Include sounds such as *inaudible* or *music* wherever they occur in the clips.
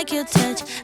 like your touch.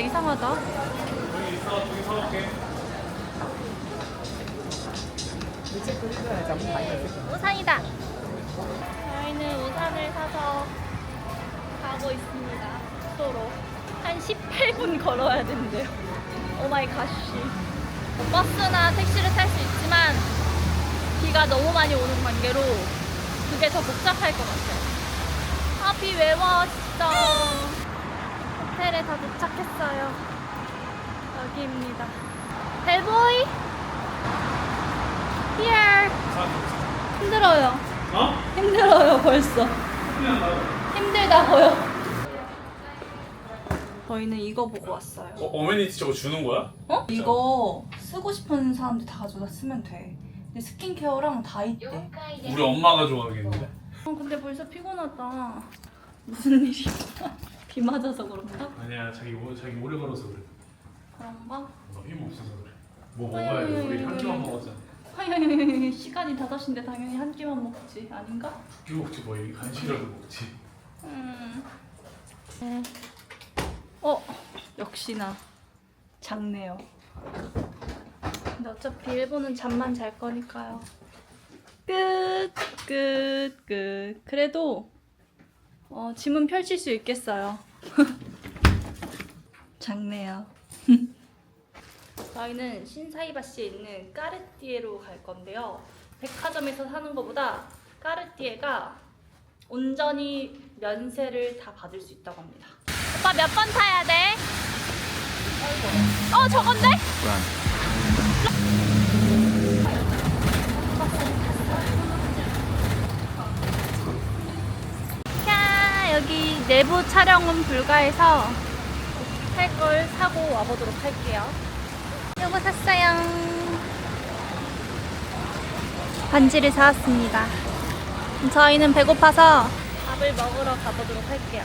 했는데 이상하다. 우산이다. 저희는 우산을 사서 가고 있습니다. 숙소로 한 18분 걸어야 된대요. 오 마이 갓씨. 버스나 택시를 탈 수 있지만 비가 너무 많이 오는 관계로 그게 더 복잡할 것 같아요. 아, 비왜 와, 진짜. 호텔에 다 도착했어요. 여기입니다. 벨보이! Here! 힘들어요. 어? 힘들어요, 벌써. 힘들다고요. 저희는 이거 보고 왔어요. 어, 어메니티 저거 주는 거야? 어? 이거 쓰고 싶은 사람들 다 가져다 쓰면 돼. 근데 스킨케어랑 다 있대. 우리 엄마가 좋아하겠는데? 어, 근데 벌써 피곤하다. 무슨 일이야? 비 맞아서 그런가? 아니야 자기 오, 자기 오래 걸어서 그래 그런가? 어, 힘 없어서 그래 뭐 먹어야 돼 우리 한 끼만 먹었잖아 시간이 5시인데 당연히 한 끼만 먹지 아닌가? 두끼 먹지 뭐 이 간식이라도 먹지 음. 네. 어 역시나 작네요. 근데 어차피 일본은 잠만 잘 거니까요. 끝, 끝, 끝. 그래도 어, 짐은 펼칠 수 있겠어요. *laughs* 작네요. *laughs* 저희는 신사이바시에 있는 까르띠에로 갈 건데요. 백화점에서 사는 것보다 까르띠에가 온전히 면세를 다 받을 수 있다고 합니다. 오빠 몇 번 타야 돼? 어 저건데? 야 여기 내부 촬영은 불가해서 할걸 사고 와보도록 할게요. 요거 샀어요. 반지를 사왔습니다. 저희는 배고파서 밥을 먹으러 가보도록 할게요.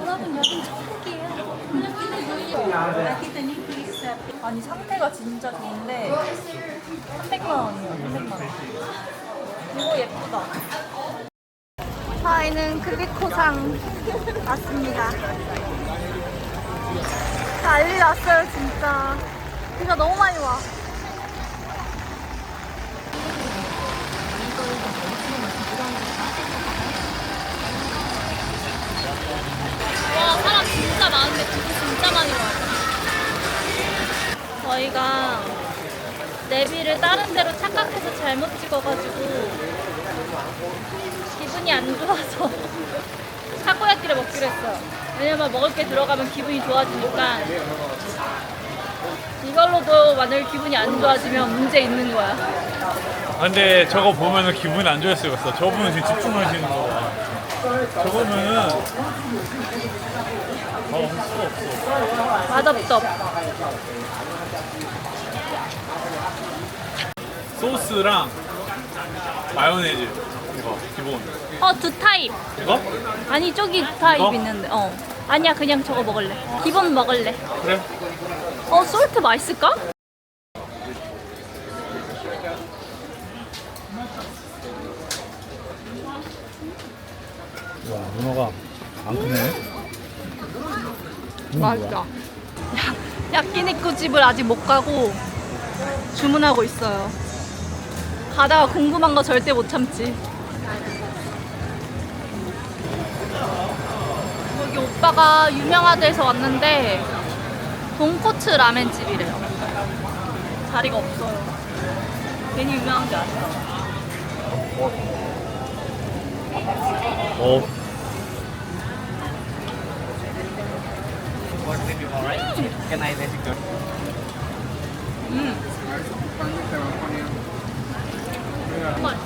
여러분 여긴 천국이에요. 아니 상태가 진짜 좋은데 300만 원이에요. 300만 원. 이거 예쁘다. 저희는 그리코상 왔습니다. 난리 났어요 진짜. 비가 너무 많이 와. 와 사람 진짜 많은데 진짜 많이 와요. 저희가 내비를 다른 데로 착각해서 잘못 찍어가지고 기분이 안 좋아서 *laughs* 타코야끼를 먹기로 했어요. 왜냐면 먹을 게 들어가면 기분이 좋아지니까 이걸로도 만약에 기분이 안 좋아지면 문제 있는 거야. 아, 근데 저거 보면은 기분이 안 좋을 수가 있어 저분은 지금 집중하시는 거야 저거는 어할 수가 없어 맛없어. 소스랑 마요네즈 이거 기본 어, 두 타입. 이거? 아니, 저기 두 타입 이거? 있는데, 어. 아니야, 그냥 저거 먹을래. 기본 먹을래. 그래 어, 솔트 맛있을까? 와 문어가 안 크네 맛있다. 야, 야끼니쿠 집을 아직 못 가고 주문하고 있어요. 가다가 궁금한 거 절대 못 참지. 여기 오빠가 유명하대서 왔는데 돈코츠 라멘 집이래요. 자리가 없어요. 괜히 유명한 게 아니라. 어. 정말.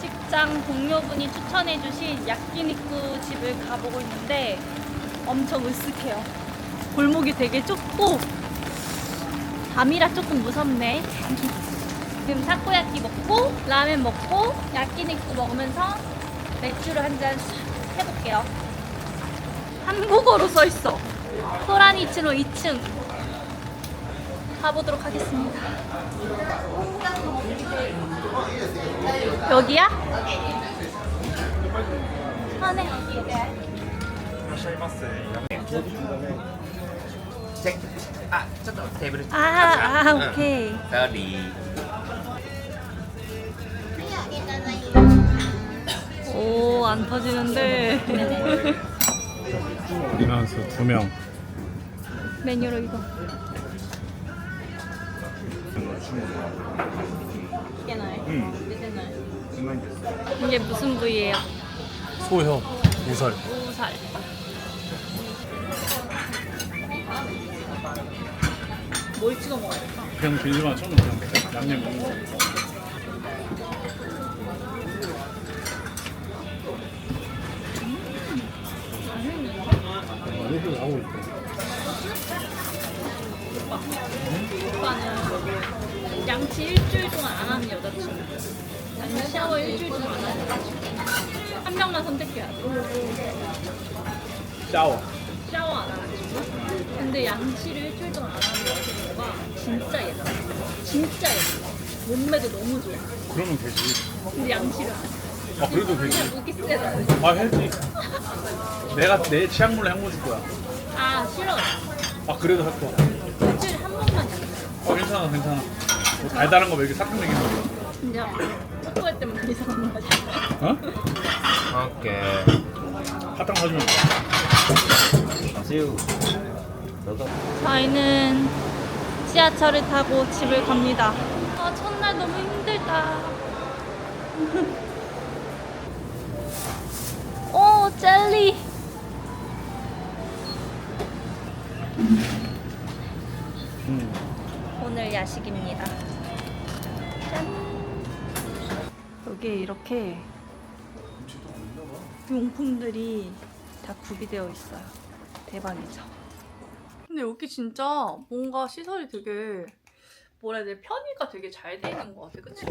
직장 동료분이 추천해주신 야끼니쿠 집을 가보고 있는데 엄청 으쓱해요. 골목이 되게 좁고 밤이라 조금 무섭네. 지금 타코야끼 먹고 라멘 먹고 야끼니쿠 먹으면서 맥주를 한 잔 해볼게요. 한국어로 써 있어. 소라니치노 2층 가보도록 하겠습니다. 여기야? 안에. 아, 잠깐 테이블. 아, 아, 오케이. 오, 안 터지는데. 우리 나서 두 명. 메뉴로 이거. 이게 무슨 부위예요? 소혀, 우살. 우살. 뭘 찍어 먹어야 될까? 그냥 빌리만 처음 그냥 양념 먹는 거. 나오고 있고. 오빠는 양치 일주일 동안 안 하는 여자친구. 아니면 샤워 일주일 동안 안 하는 여자친구. 한 명만 선택해야 돼. 샤워. 샤워 안 하는 친구. 근데 양치를 일주일 동안 안 하는 여자친구가 진짜 예뻐. 진짜 예뻐. 몸매도 너무 좋아. 그러면 되지. 근데 양치를 안 해. 아 그래도 되지. 그냥 무기 세다. 아 해지. 내가 내 취향물로 해먹을 거야. 아 싫어. 아 그래도 할 거야. 일주일에 한 번만 양치. 어 괜찮아 괜찮아. 뭐 달달한 거 왜 이렇게 삭삭 내기는 거야? 진짜 축구할 때만 이상한 거지. 어? 오케이. 사탕 사주면 돼. 아주 너가 저희는 지하철을 타고 집을 갑니다. 아, 첫날 너무 힘들다. 오, *laughs* 어, 젤리. 음. 오늘 야식입니다. 여기에 이렇게 용품들이 다 구비되어 있어요. 대박이죠. 근데 여기 진짜 뭔가 시설이 되게 뭐라 해야 돼 편의가 되게 잘 돼 있는 것 같아, 그치?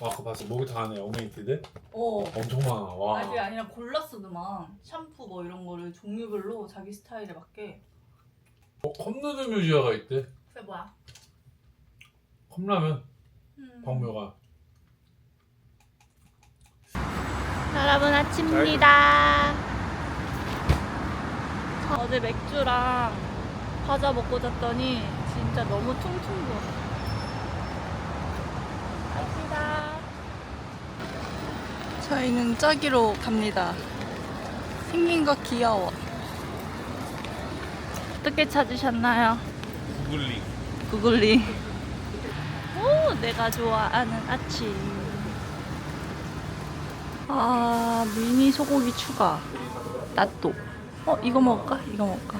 와 그거 봤어. 목이 다 안에 어메이티드? 어. 엄청 많아. 와. 아니 아니라 골랐어도만 샴푸 뭐 이런 거를 종류별로 자기 스타일에 맞게. 어, 컵누들 뮤지아가 있대. 그게 뭐야? 컵라면 음. 박묘가. 여러분 아침입니다. 어제 맥주랑 과자 먹고 잤더니 진짜 너무 퉁퉁 부었어. 갑시다. 저희는 저기로 갑니다. 생긴 거 귀여워. 어떻게 찾으셨나요? 구글링. 구글링. 오, 내가 좋아하는 아침. 아, 미니 소고기 추가. 나또. 어, 이거 먹을까? 이거 먹을까?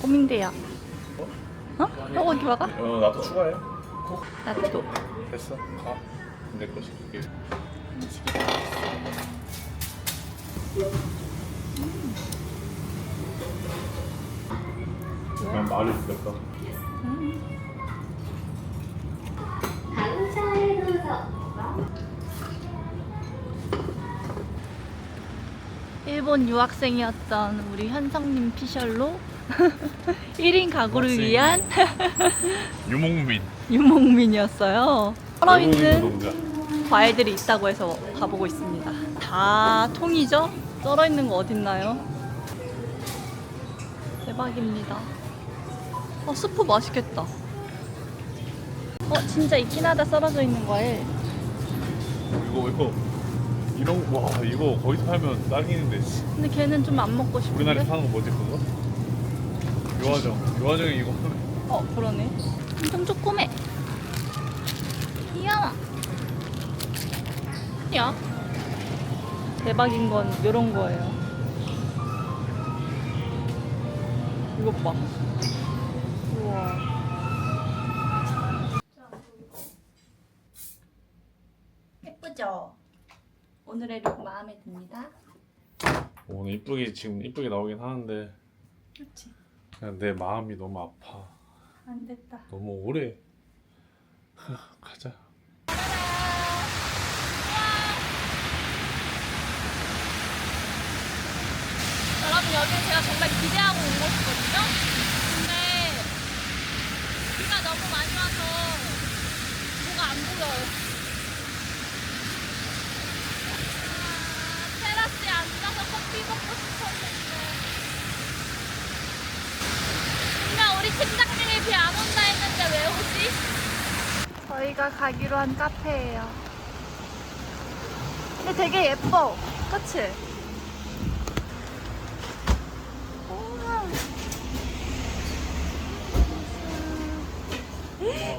고민돼요. 어? 소고기 먹어? 어 나도 추가해. 나또. 됐어. 가. 내 거 시킬게. 난 말을 듣겠다. 일본 유학생이었던 우리 현성님 피셜로 *laughs* 1인 가구를. 위한 *laughs* 유목민. 유목민이었어요. 노동자. 과일들이 있다고 해서 가보고 있습니다. 다 통이죠? 썰어있는 거 어딨나요? 대박입니다. 어, 스프 맛있겠다. 어, 진짜 있긴 하다 썰어져 있는 과일. 이거 이거 이런 와 이거 거기서 팔면 딱이는데 씨. 근데 걔는 좀 안 먹고 싶은데? 우리나라에 서 파는 거 뭐지 그거? 요화정. 요화정이 이거. 어 그러네. 엄청 조그매. 귀여워. 야. 대박인 건 이런 거예요. 이것 봐. 우와. 예쁘죠? 오늘의 룩 마음에 듭니다. 오늘 이쁘게 지금 이쁘게 나오긴 하는데 그렇지. 그냥 내 마음이 너무 아파. 안 됐다. 너무 오래. *laughs* 가자. 여러분 여기는 제가 정말 기대하고 온 곳이거든요. 근데 비가 너무 많이 와서 뭐가 안 보여요. 아, 테라스에 앉아서 커피 먹고 싶었는데. 분명 우리 팀장님이 비 안 온다 했는데 왜 오지? 저희가 가기로 한 카페예요. 근데 되게 예뻐. 그치?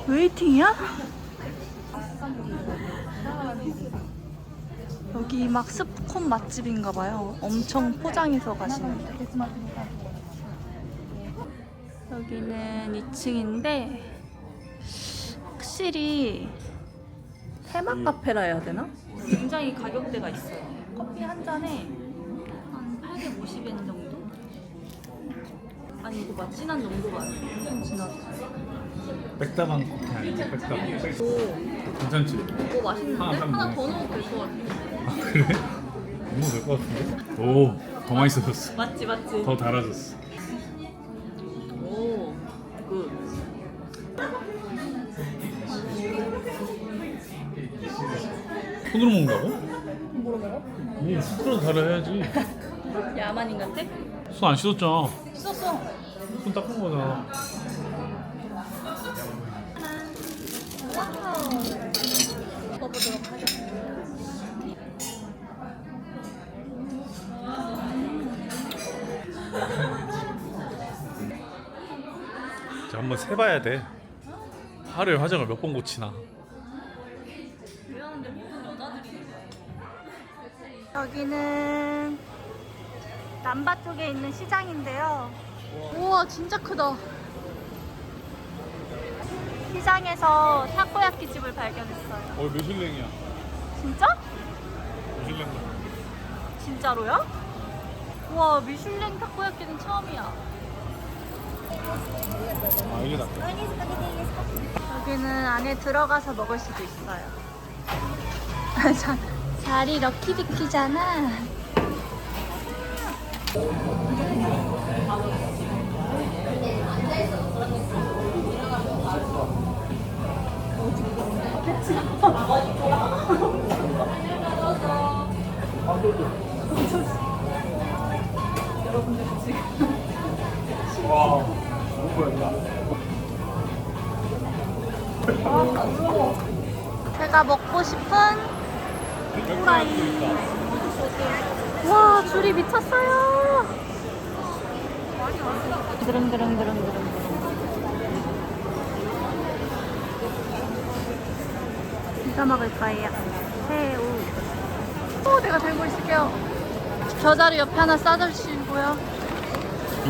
웨이팅이야? 여기 막 스콘 맛집인가 봐요. 엄청 포장해서 가시는데. 여기는 2층인데 확실히 테마 카페라 해야 되나? 굉장히 가격대가 있어요. 커피 한 잔에 한 850엔 정도? 아니 이거 맛 진한 정도가 아니에요. 엄청 진하다. 백다방 커피 아니야? 백다방. 오, 괜찮지? 이거 맛있는데? 하나 딱 하나 먹어. 더 넣어도 될 것 같아. 아 그래? 너무 될것 같은데? 오, 더 맛있어졌어. 맞지, 맞지? 더 달아졌어. 오, 굿. 손으로 먹는다고? 뭐로 먹어? 뭐 손으로 달아야지. *laughs* 야만인 같아? 손 안 씻었잖아. 씻었어. 손 닦은 거잖아. 한번 세봐야 돼. 하루에 화장을 몇 번 고치나. 여기는 남바 쪽에 있는 시장인데요. 우와, 진짜 크다. 시장에서 타코야키 집을 발견했어요. 어, 미슐랭이야. 진짜? 미슐랭. 진짜로요? 우와 미슐랭 타코야키는 처음이야. 아, 이게 낫다. 여기는 안에 들어가서 먹을 수도 있어요. *laughs* 자, 자리 럭키비키잖아. 제가 먹고 싶은 후라이. 와 줄이 미쳤어요. 드릉 드릉 드릉 드릉. 이거 먹을 거예요. 새우. 오, 내가 들고 있을게요. 겨자루 옆에 하나 싸주시고요.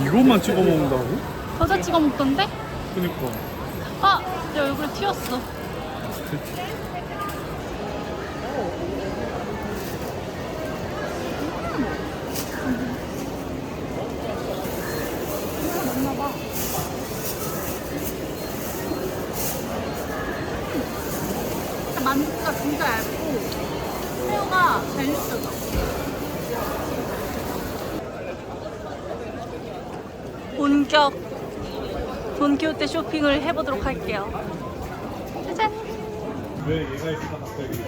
이것만 찍어 먹는다고? 겨자 찍어 먹던데? 그니까. 아, 내 얼굴에 튀었어. 만두가 진짜 얇고 새우가 제일 느껴져. 본격 돈키호테 쇼핑을 해보도록 할게요. 짜잔. 왜 얘가 있을까 갑자기?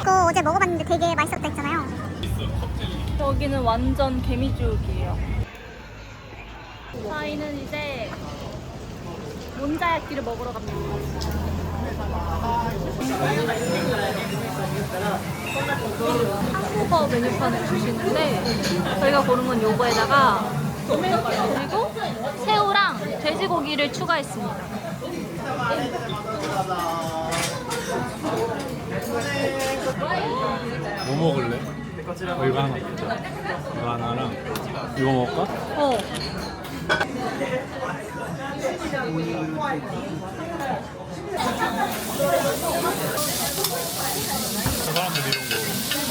이거 어제 먹어봤는데 되게 맛있었다 했잖아요. 여기는 완전 개미지옥이에요. 저희는 이제 몬자야끼를 먹으러 갑니다. 한국어 메뉴판을 주시는데 저희가 고른 건 요거에다가 그리고 새우랑 돼지고기를 추가했습니다. 뭐 먹을래? 어, 이거 하나 이거 하나랑 이거 먹을까? 어. 저 사람들 이런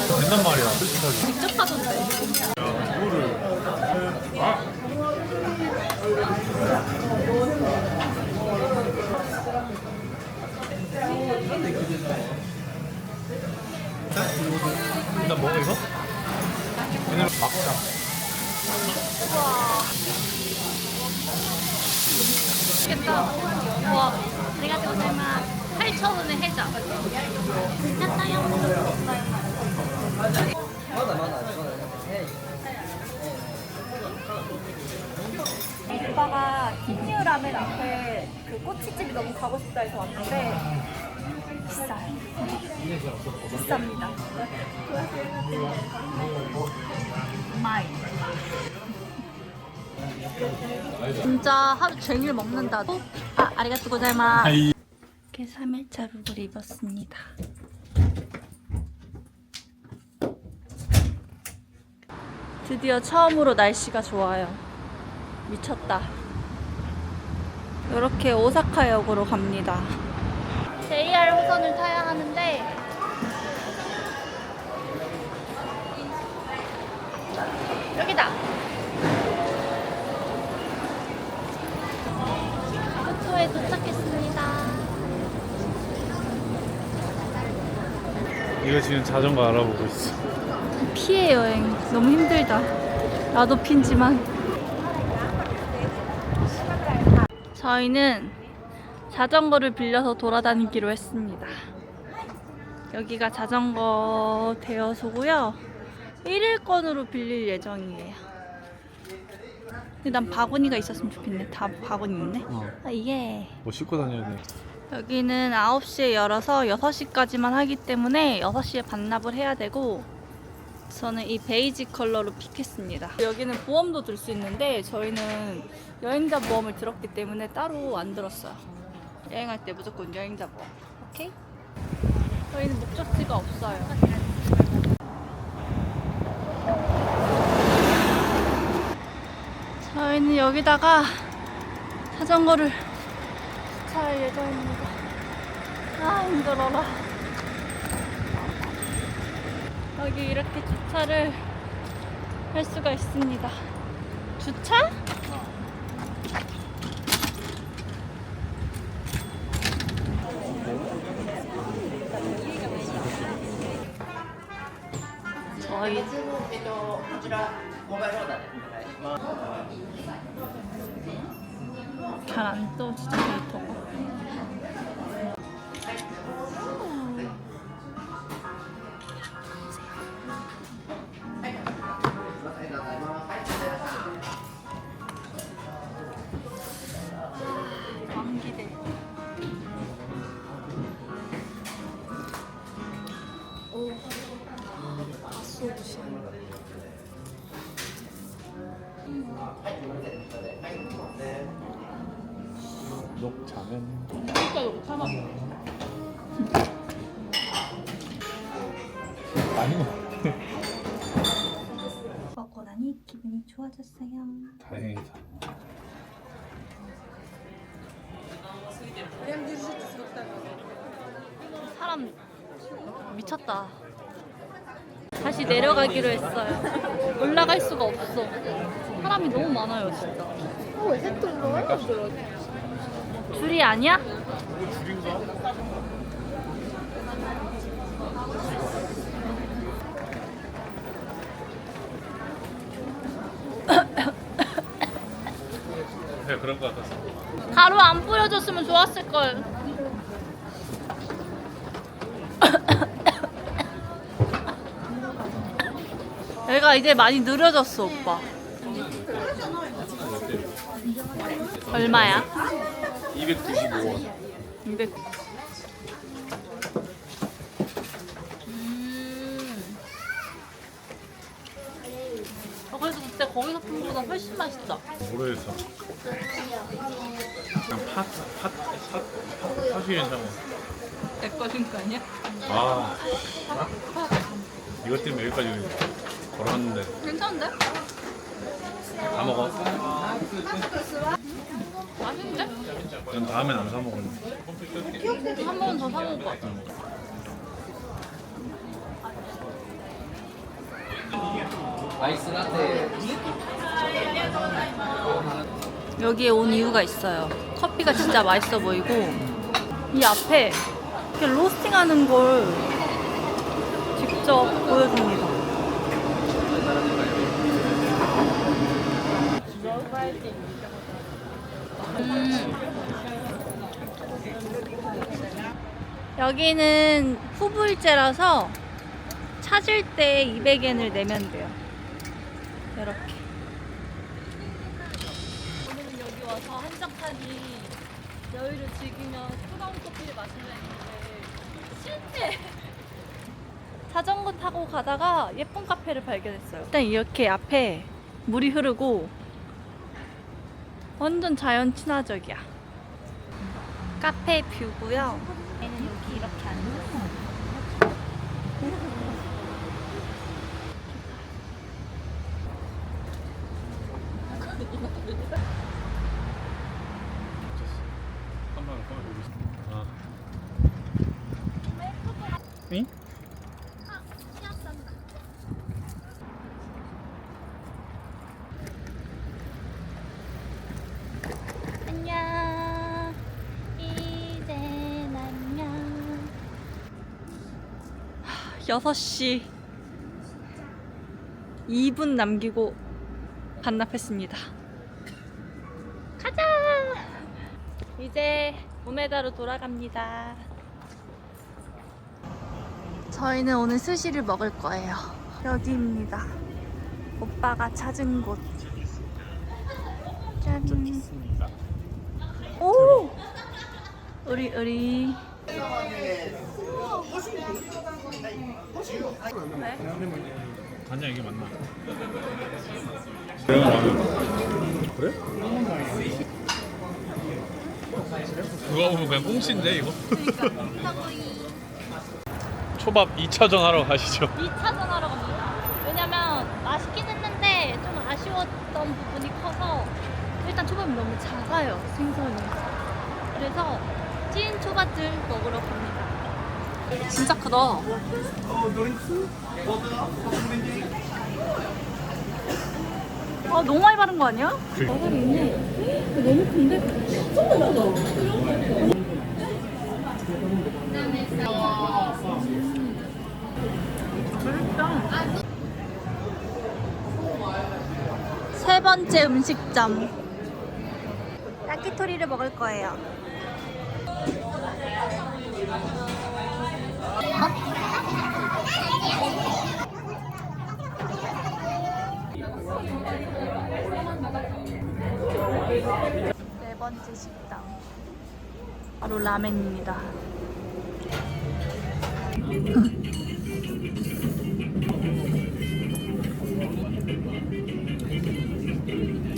거 된단 말이야 솔직하게 직접 하던데. 야 이거를 아 일단 먹어 이거? 얘는 막자 맛있겠다. 와, 내가 고자이마 8,000원에 해자. 오빠가 킹류 라멘 앞에 그 꼬치집이 너무 가고 싶다 해서 왔는데 비싸요. 비쌉니다. 마이. 진짜 하루 종일 먹는다. 아, 아리가또 고자이마. 이렇게 3일차 룩을 입었습니다. 드디어 처음으로 날씨가 좋아요. 미쳤다. 이렇게 오사카역으로 갑니다. JR 호선을 타야 하는데 여기다. 도쿄에 도착했습니다. 이거 지금 자전거 알아보고 있어 피해 여행 너무 힘들다. 나도 핀지만. 저희는 자전거를 빌려서 돌아다니기로 했습니다. 여기가 자전거 대여소고요. 1일권으로 빌릴 예정이에요. 근데 난 바구니가 있었으면 좋겠네. 다 바구니 있네. 어. 아, 이게 뭐 싣고 다녀야 돼 여기는 9시에 열어서 6시까지만 하기 때문에 6시에 반납을 해야 되고 저는 이 베이지 컬러로 픽했습니다. 여기는 보험도 들 수 있는데 저희는 여행자 보험을 들었기 때문에 따로 안 들었어요. 여행할 때 무조건 여행자 보험. 오케이? 저희는 목적지가 없어요. 저희는 여기다가 자전거를 주차할 예정입니다. 아 힘들어라. 여기 이렇게 주차를 할 수가 있습니다. 주차? 잘 안 떠지죠 데이터가. 왕기대. 진짜 이거 참아. 같아 먹고 나니 기분이 좋아졌어요. 다행이다 사람 미쳤다. 다시 내려가기로 했어요. 올라갈 수가 없어. 사람이 너무 많아요, 진짜. 줄이 아니야? 그냥 그런 것 같았어 가루 안 뿌려줬으면 좋았을 걸. 얘가 이제 많이 느려졌어, 오빠. 얼마야? 이게 95원. 근데 음. 아, 그래도 그때 거기서 푼 거보다 훨씬 맛있다. 모르겠어. 그냥 팥, 팥, 팥, 팥이 괜찮아. 내 거준 거 아니야? 아, 이것 때문에 여기까지 걸어왔는데 괜찮은데? 다 먹어. 맛있는데? 난 다음엔 안사 먹을래. 한 번 더 사 먹을 것 같아. 여기에 온 이유가 있어요. 커피가 진짜 맛있어 보이고 이 앞에 이렇게 로스팅하는 걸 직접 보여줍니다. 여기는 후불제라서 찾을 때 200엔을 내면 돼요. 이렇게. 오늘은 여기 와서 한적하니 여유를 즐기며 뜨거운 커피를 마시려 했는데 실패! *laughs* 자전거 타고 가다가 예쁜 카페를 발견했어요. 일단 이렇게 앞에 물이 흐르고 완전 자연 친화적이야. 카페 뷰고요. 얘는 여기 이렇게 앉아서 한번 한번 보고 싶어. 아. 응? 안녕. 이젠 안녕. 6시 2분 남기고 반납했습니다. 가자! 이제 우메다로 돌아갑니다. 저희는 오늘 스시를 먹을 거예요. 여기입니다. 오빠가 찾은 곳. 짠. 오! 우리 우리 아니야 이게 맞나? 그래? 누가 보면 그냥 꽁치인데 이거? *laughs* 초밥 2차전 하러 가시죠 2차전 하러 갑니다. 왜냐면 맛있긴 했는데 좀 아쉬웠던 부분이 커서 일단 초밥이 너무 작아요 생선이. 그래서 찐 초밥들 먹으러 갑니다. 진짜 크다. 아 너무 많이 바른 거 아니야? 그- 나살이 있네. 너무 큰데? 세 번째 음식점. 야키토리를 먹을 거예요. 네 번째 식당. 바로 라멘입니다.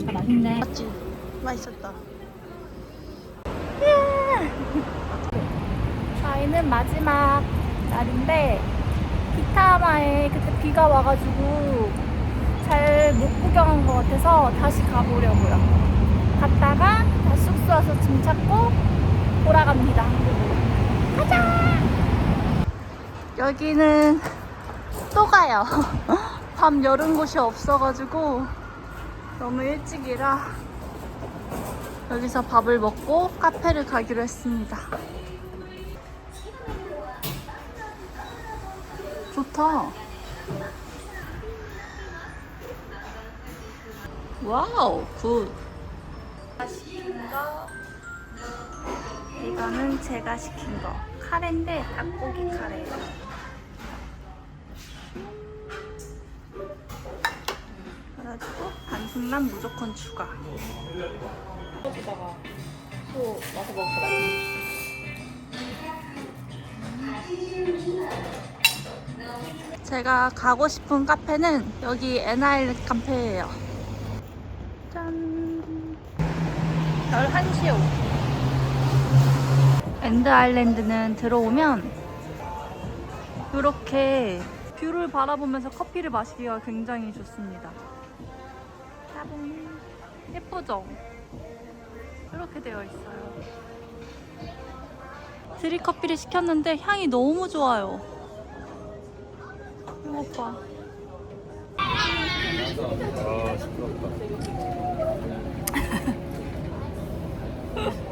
아, 맛있네. 맞지? 맛있었다. *laughs* 저희는 마지막 날인데 기타마에 그때 비가 와가지고 잘 못 구경한 것 같아서 다시 가보려고요. 갔다가 다시 숙소 와서 짐 찾고 돌아갑니다. 가자! 여기는 또 가요. *laughs* 밤 여름 곳이 없어가지고 너무 일찍이라 여기서 밥을 먹고 카페를 가기로 했습니다. 좋다. 와우, 굿. 시킨 거. 이거는 제가 시킨 거. 카레인데 닭고기 카레예요. 그래가지고 반숙란 무조건 추가. 제가 가고 싶은 카페는 여기 NIL 카페예요. 짠. 11시에 오기. 엔드 아일랜드는 들어오면 이렇게 뷰를 바라보면서 커피를 마시기가 굉장히 좋습니다. 따봉. 예쁘죠? 이렇게 되어 있어요. 드립 커피를 시켰는데 향이 너무 좋아요. 봐. 아, 시끄럽다. *laughs*